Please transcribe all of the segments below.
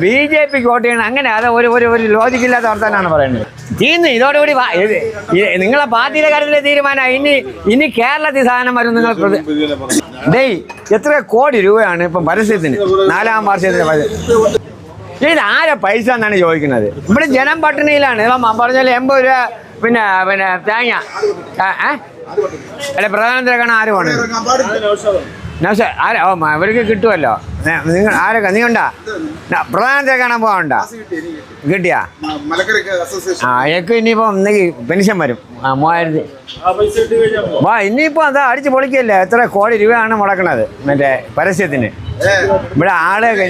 B J പിക്ക് vote ചെയ്യണം അങ്ങനെ അത് ഒരു ഒരു ഒരു ലോജിക്കില്ലാത്ത വർത്താനാണ് പറയുന്നത്. തീർന്നു ഇതോടുകൂടി നിങ്ങളെ പാർട്ടിയുടെ കാര്യത്തിലെ തീരുമാനം ഇനി ഇനി കേരളത്തിൽ സാധനം വരും നിങ്ങൾ ഡേയ് എത്ര കോടി രൂപയാണ് ഇപ്പം പരസ്യത്തിന്? നാലാം വർഷത്തിന് ഇത് ആരെ പൈസ എന്നാണ് ചോദിക്കുന്നത്? ഇവിടെ ജനം പട്ടിണിയിലാണ്. ഇപ്പം പറഞ്ഞാൽ എൺപത് രൂപ പിന്നെ പിന്നെ തേങ്ങ. അല്ലെ പ്രധാനമന്ത്രി കാണാൻ ആര് പോണത് നൗഷ ആരാ? അവർക്ക് കിട്ടുമല്ലോ നിങ്ങൾ ആരൊക്കെ? നീ ഉണ്ടാ? പ്രധാനത്തെ കാണാൻ പോകണ്ട കിട്ടിയാ? ആ എനിക്ക് ഇനിയിപ്പോ ഒന്നെങ്കിൽ പെൻഷൻ വരും. ആ മൂവായിരത്തി. വാ ഇനിയിപ്പോ അതാ അടിച്ച് പൊളിക്കല്ലേ? എത്ര കോടി രൂപയാണ് മുടക്കണത്? മറ്റേ പരസ്യത്തിന്. ഇവിടെ ആൾ അത്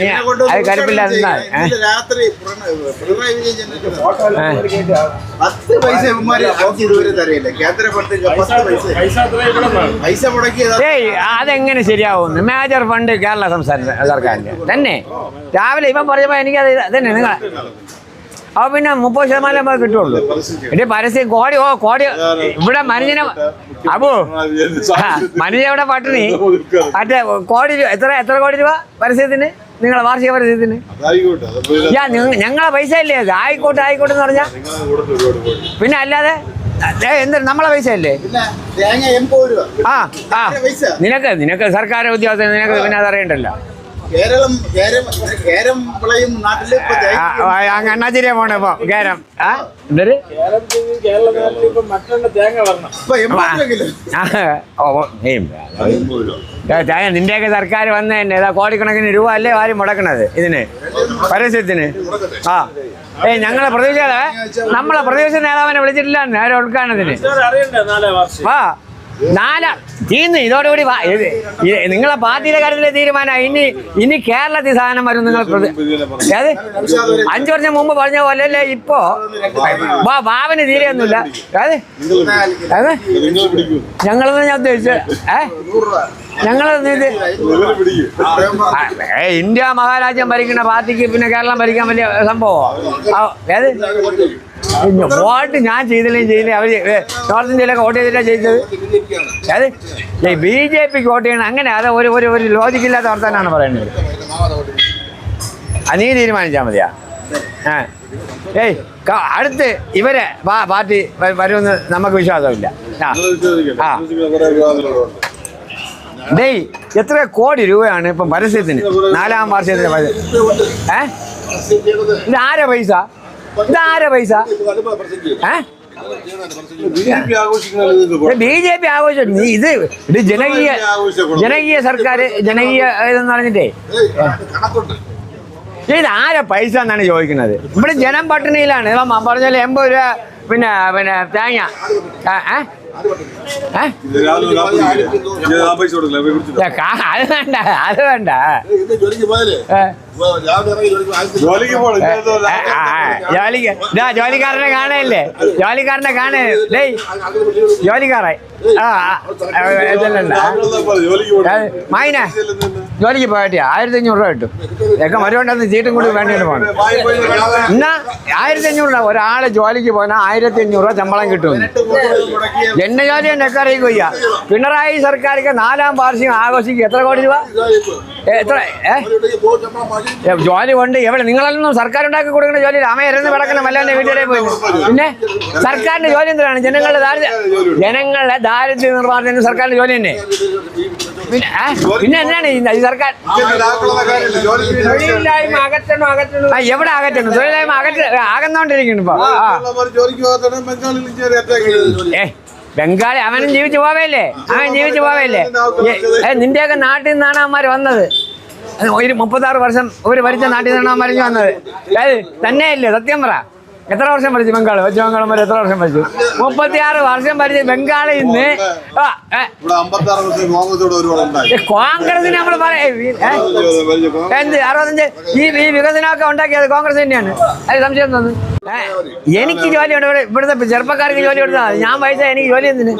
മുടക്കിയത്. ഏയ് അതെങ്ങനെ ശരിയാവുന്നു? മേജർ ഫണ്ട് കേരള സംസ്ഥാന സർക്കാരിന്റെ. തന്നെ? രാവിലെ ഇവൻ പറഞ്ഞപ്പോ എനിക്കത് തന്നെ നിങ്ങൾ അപ്പൊ പിന്നെ മുപ്പത് ശതമാനം നമുക്ക് കിട്ടുള്ളൂ. എന്റെ പരസ്യം കോടി ഓ കോടി. ഇവിടെ മനുഷ്യനെ അപ്പോ മനുജ ഇവിടെ പട്ടിണി? മറ്റേ കോടി രൂപ എത്ര എത്ര കോടി രൂപ പരസ്യത്തിന്? നിങ്ങളെ വാർഷിക പരസ്യത്തിന്? യാ ഞങ്ങളെ പൈസ ഇല്ലേ? ആയിക്കോട്ടെ ആയിക്കോട്ടെ എന്ന് പറഞ്ഞാ? പിന്നെ അല്ലാതെ എന്താ നമ്മളെ പൈസ അല്ലേ ആ ആ. നിനക്ക് നിനക്ക് സർക്കാർ ഉദ്യോഗസ്ഥ നിനക്ക് പിന്നെ അതറിയണ്ടല്ലോ കേരളം കേരം കേരം വിളയും നാട്ടിൽ ഇപ്പൊ തേങ്ങ അണ്ണാച്ചിരിയ പോണേ ഇപ്പൊ കേരം. ആ? എന്തൊരു? ആ, ഏ, ചായ നിന്റെയൊക്കെ സർക്കാർ വന്ന തന്നെ ഏതാ കോടിക്കണക്കിന് രൂപ അല്ലേ ആരും മുടക്കണത് ഇതിന്? പരസ്യത്തിന്? ആ. ഏയ് ഞങ്ങളെ പ്രതിപക്ഷ നമ്മളെ പ്രതിപക്ഷ നേതാവിനെ വിളിച്ചിട്ടില്ല ആരും ഉൾക്കാണതിന് വാ നാല തീർന്നു ഇതോടുകൂടി നിങ്ങളെ പാർട്ടിയുടെ കാര്യത്തിലെ തീരുമാനം. ഇനി ഇനി കേരളത്തിൽ സാധനം വരും നിങ്ങൾ പ്രതി- അഞ്ചു വർഷം മുമ്പ് പറഞ്ഞ പോലെ അല്ലേ ഇപ്പോ? വാ വാവന് തീരെയൊന്നുമില്ല ഏത്? ഞങ്ങളെന്ന് ഞാൻ ഉദ്ദേശിച്ചത് ഏ? ഞങ്ങൾ ഇന്ത്യ മഹാരാജ്യം ഭരിക്കുന്ന പാർട്ടിക്ക് പിന്നെ കേരളം ഭരിക്കാൻ വലിയ സംഭവമോ. ആ, ഏത്? വോട്ട് ഞാൻ ചെയ്തില്ലേ ചെയ്തില്ലേ. അവർ നോർത്ത് ഇന്ത്യയിലൊക്കെ വോട്ട് ചെയ്തിട്ടാണ് ചെയ്തത് ഏത് ബി ജെ പിക്ക് വോട്ട് ചെയ്യണം. അങ്ങനെ അത് ഒരു ഒരു ഒരു ലോജിക്കില്ലാത്ത വർത്താനാണ് പറയുന്നത്. അത് നീ തീരുമാനിച്ചാൽ മതിയാ. ഏയ് അടുത്ത് ഇവരെ പാർട്ടി വരുമെന്ന് നമുക്ക് വിശ്വാസമില്ല. ആ. ഡേയ് എത്ര കോടി രൂപയാണ് ഇപ്പം പരസ്യത്തിന്? നാലാം വാർഷികത്തിന് പരസ്യം ഏ? ഇത് ആരാ പൈസ? പൈസ? ബി ജെ പി ആഘോഷം. നീ ഇത് ഇത് ജനകീയ ജനകീയ സർക്കാർ ജനകീയ ഇതെന്ന് പറഞ്ഞിട്ടേ? ഇത് ആരാ പൈസ എന്നാണ് ചോദിക്കുന്നത്? ഇവിടെ ജനം പട്ടിണിയിലാണ്. പറഞ്ഞാൽ എൺപത് രൂപ പിന്നെ പിന്നെ തേങ്ങ. അത് വേണ്ട അത് വേണ്ട. ജോലിക്ക് ഇതാ ജോലിക്കാരനെ കാണല്ലേ ജോലിക്കാരനെ കാണേ ഡേയ് ജോലിക്കാരെ ആ മൈനെ ജോലിക്ക് പോയിട്ടാ ആയിരത്തി അഞ്ഞൂറ് രൂപ കിട്ടും. ഒക്കെ മരുണ്ടെന്ന് ചീട്ടും കൂടി വേണ്ടിയിട്ട് പോകണം എന്നാ ആയിരത്തി അഞ്ഞൂറ് രൂപ. ഒരാളെ ജോലിക്ക് പോയാൽ ആയിരത്തി അഞ്ഞൂറ് രൂപ ശമ്പളം കിട്ടും എന്നെ ജോലി എന്നൊക്കെ അറിയിക്കുക പിണറായി സർക്കാർക്ക് നാലാം വാർഷികം ആഘോഷിക്കും എത്ര കോടി രൂപ? എത്ര? ഏ? ജോലി കൊണ്ട് എവിടെ? നിങ്ങളൊന്നും സർക്കാർ ഉണ്ടാക്കി കൊടുക്കുന്ന ജോലി അമ്മ ഇരന്ന് കിടക്കുന്ന വീട്ടിലെ പോയി. പിന്നെ സർക്കാരിന്റെ ജോലി എന്തിനാണ്? ജനങ്ങളുടെ ദാരിദ്ര്യ ജനങ്ങളുടെ ദാരിദ്ര്യ നിർമ്മാർജനം സർക്കാരിന്റെ ജോലി തന്നെ? പിന്നെ ഈ ഈ സർക്കാർ തൊഴിലില്ലായ്മ അകറ്റണോ അകറ്റണോ? ആ, എവിടെ അകറ്റണം? തൊഴിലില്ലായ്മ അകറ്റ ആകുന്നോണ്ടിരിക്കുന്നു ഇപ്പൊ. ഏ ബംഗാളി അവനും ജീവിച്ചു പോവേല്ലേ അവൻ ജീവിച്ചു പോവേല്ലേ നിന്റെയൊക്കെ നാട്ടിൽ നിന്നാണ് അവന്മാർ വന്നത്. ഒരു മുപ്പത്താറ് വർഷം ഒരു ഭരിച്ച നാട്ടിൽ നിന്നാണ് അവന്മാർ വന്നത്. തന്നെയല്ലേ സത്യം പറ. എത്ര വർഷം ഭരിച്ചു ബംഗാൾ വെസ്റ്റ് ബംഗാൾ എത്ര വർഷം ഭരിച്ചു? മുപ്പത്തിയാറ് വർഷം ഭരിച്ച ബംഗാളിൽ നിന്ന് കോൺഗ്രസിന് നമ്മൾ പറയാം എന്ത് അറുപത്തഞ്ച്? ഈ ഈ വികസനമൊക്കെ ഉണ്ടാക്കിയത് കോൺഗ്രസ് തന്നെയാണ്. അത് സംശയം തോന്നുന്നു എനിക്ക് ജോലി ഉണ്ട് ഇവിടെ ഇവിടുത്തെ ചെറുപ്പക്കാർക്ക് ജോലി കൊടുത്താൽ മതി. ഞാൻ പൈസ എനിക്ക് ജോലി എന്തിന്